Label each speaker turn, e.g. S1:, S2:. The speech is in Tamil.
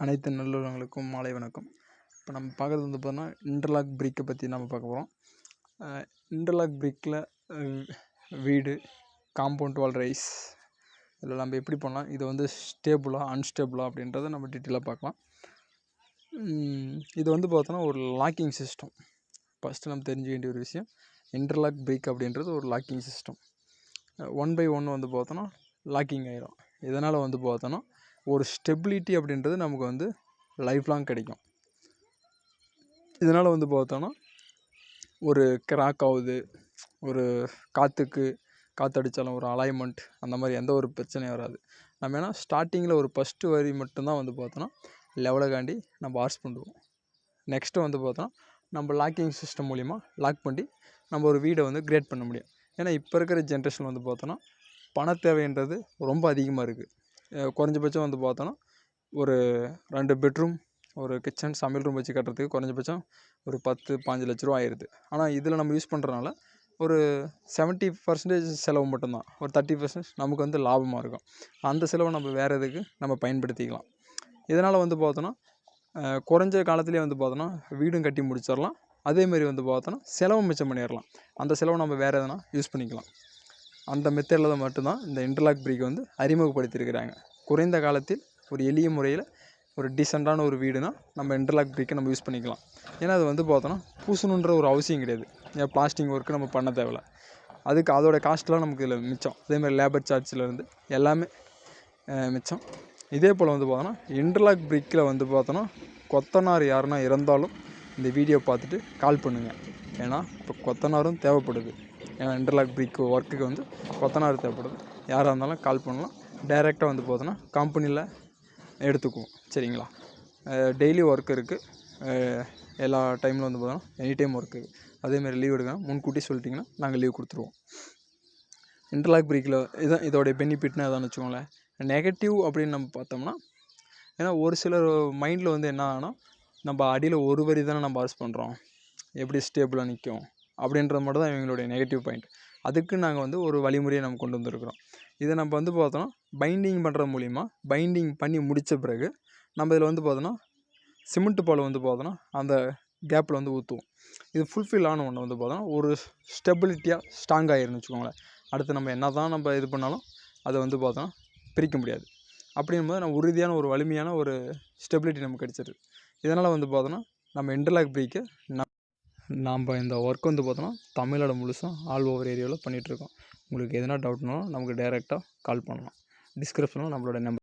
S1: அனைத்து நல்லுள்ளங்களுக்கும் மாலை வணக்கம். இப்போ நம்ம பார்க்குறது வந்து பார்த்தோன்னா இன்டர்லாக் பிரிக்கை பற்றி நம்ம பார்க்க போகிறோம் இன்டர்லாக் பிரிக்கில் வீடு காம்பவுண்ட் வால் ரைஸ் இதில் நம்ம எப்படி பண்ணலாம் இது வந்து ஸ்டேபிளாக அன்ஸ்டேபிளா அப்படின்றத நம்ம டீட்டெயிலாக பார்க்கலாம். இது வந்து பார்த்தோன்னா ஒரு லாக்கிங் சிஸ்டம் ஃபஸ்ட்டு நம்ம தெரிஞ்சுக்க வேண்டிய ஒரு விஷயம் இன்டர்லாக் பிரிக் அப்படின்றது ஒரு locking system one by one வந்து பார்த்தோன்னா லாக்கிங் ஆகிரும் இதனால் வந்து பார்த்தோன்னா ஒரு ஸ்டெபிலிட்டி அப்படின்றது நமக்கு வந்து லைஃப் லாங் கிடைக்கும். இதனால் வந்து பார்த்தோன்னா ஒரு கிராக் ஆகுது ஒரு காற்றுக்கு காற்றடிச்சாலும் ஒரு அலைன்மெண்ட் அந்த மாதிரி எந்த ஒரு பிரச்சனையும் வராது. நம்ம ஏன்னா ஸ்டார்டிங்கில் ஒரு ஃபஸ்ட்டு வரி மட்டும்தான் வந்து பார்த்தோன்னா லெவலுக்காண்டி நம்ம ஆர்ஸ் பண்ணுவோம் நெக்ஸ்ட்டு வந்து பார்த்தோன்னா நம்ம லாக்கிங் சிஸ்டம் மூலிமா லாக் பண்ணி நம்ம ஒரு வீடை வந்து கிரியேட் பண்ண முடியும். ஏன்னா இப்போ இருக்கிற ஜென்ரேஷன் வந்து பார்த்தோன்னா பண தேவைன்றது ரொம்ப அதிகமாக இருக்குது குறைஞ்சபட்சம் வந்து பார்த்தோன்னா ஒரு ரெண்டு பெட்ரூம் ஒரு கிச்சன் சமையல் ரூம் வச்சு கட்டுறதுக்கு குறைஞ்சபட்சம் ஒரு பத்து பாஞ்சு லட்ச ரூபா ஆயிடுது ஆனால் இதில் நம்ம யூஸ் பண்ணுறனால ஒரு செவன்ட்டி பர்சன்டேஜ் செலவு மட்டும்தான். ஒரு தேர்ட்டி பர்சன்டேஜ் நமக்கு வந்து லாபமாக இருக்கும். அந்த செலவை நம்ம வேறு எதுக்கு நம்ம பயன்படுத்திக்கலாம். இதனால் வந்து பார்த்தோன்னா குறைஞ்ச காலத்துலேயே வந்து பார்த்தோன்னா வீடும் கட்டி முடிச்சிடலாம். அதேமாரி வந்து பார்த்தோன்னா செலவு மிச்சம் பண்ணிடலாம். அந்த செலவை நம்ம வேறு எதனா யூஸ் பண்ணிக்கலாம். அந்த மெத்தடில் மட்டும்தான் இந்த இன்டர்லாக் பிரிக்கை வந்து அறிமுகப்படுத்தியிருக்கிறாங்க. குறைந்த காலத்தில் ஒரு எளிய முறையில் ஒரு டீசெண்டான ஒரு வீடுனால் நம்ம இன்டர்லாக் பிரிக்கை நம்ம யூஸ் பண்ணிக்கலாம். ஏன்னா அது வந்து பார்த்தோன்னா பூசணுன்ற ஒரு அவசியம் கிடையாது. ஏன் பிளாஸ்டிங் ஒர்க்கு நம்ம பண்ண தேவையில்ல. அதுக்கு அதோடய காஸ்ட்லாம் நமக்கு இதில் மிச்சம். அதேமாதிரி லேபர் சார்ஜ்லேருந்து எல்லாமே மிச்சம். இதே போல் வந்து பார்த்தோன்னா இன்டர்லாக் பிரிக்கில் வந்து பார்த்தோன்னா கொத்தனார் யாருன்னா இறந்தாலும் இந்த வீடியோ பார்த்துட்டு கால் பண்ணுங்கள் ஏன்னா இப்போ கொத்தனாரும் தேவைப்படுது. இன்டர்லாக் பிரிக்கு ஒர்க்குக்கு வந்து கொத்தனார் தேவைப்படுது. யாராக இருந்தாலும் கால் பண்ணலாம். டைரெக்டாக வந்து பார்த்தோன்னா கம்பெனியில் எடுத்துக்குவோம். சரிங்களா? டெய்லி ஒர்க் இருக்குது எல்லா டைமில் வந்து பார்த்தோன்னா எனி டைம் ஒர்க் இருக்குது அதேமாதிரி லீவ் எடுக்கணும். முன்கூட்டி சொல்லிட்டிங்கன்னா நாங்கள் லீவ் கொடுத்துருவோம். இன்டர்லாக் பிரிக்கில் இதான் இதோடைய பெனிஃபிட்னு அதான் வச்சுக்கோங்களேன். நெகட்டிவ் அப்படின்னு நம்ம பார்த்தோம்னா ஏன்னா ஒரு சிலர் மைண்டில் வந்து என்ன ஆனால் நம்ம அடியில் ஒரு வரி தானே நம்ம அரசு பண்ணுறோம் எப்படி ஸ்டேபிளாக நிற்கும் அப்படின்றது மட்டும் தான் இவங்களுடைய நெகட்டிவ் பாயிண்ட் அதுக்கு நாங்கள் வந்து ஒரு வழிமுறையை நம்ம கொண்டு வந்திருக்கிறோம். இதை நம்ம வந்து பார்த்தோன்னா பைண்டிங் பண்ணுறது மூலிமா பைண்டிங் பண்ணி முடித்த பிறகு நம்ம இதில் வந்து பார்த்தோன்னா சிமெண்ட்டு பால் வந்து பார்த்தோன்னா அந்த கேப்பில் வந்து ஊற்றுவோம் இது ஃபுல்ஃபில் ஆன ஒன்று வந்து பார்த்தோன்னா ஒரு ஸ்டெபிலிட்டியாக ஸ்ட்ராங் ஆகிருன்னு வச்சுக்கோங்களேன். அடுத்து நம்ம என்ன தான் நம்ம இது பண்ணாலும் அதை வந்து பார்த்தோன்னா பிரிக்க முடியாது. அப்படிங்கும்போது நம்ம உறுதியான ஒரு வலிமையான ஒரு ஸ்டெபிலிட்டி நமக்கு கிடச்சிருது. இதனால் வந்து பார்த்தோன்னா நம்ம இன்டர்லாக் பிரேக்கை நாம் இந்த ஒர்க் வந்து பார்த்தோன்னா தமிழ்நாடு முழுசும் ஆல் ஓவர் ஏரியாவில் பண்ணிகிட்ருக்கோம் உங்களுக்கு எதனா டவுட்னாலும் நமக்கு டேரெக்டாக கால் பண்ணலாம். டிஸ்கிரிப்ஷனில் நம்மளோட நம்பர்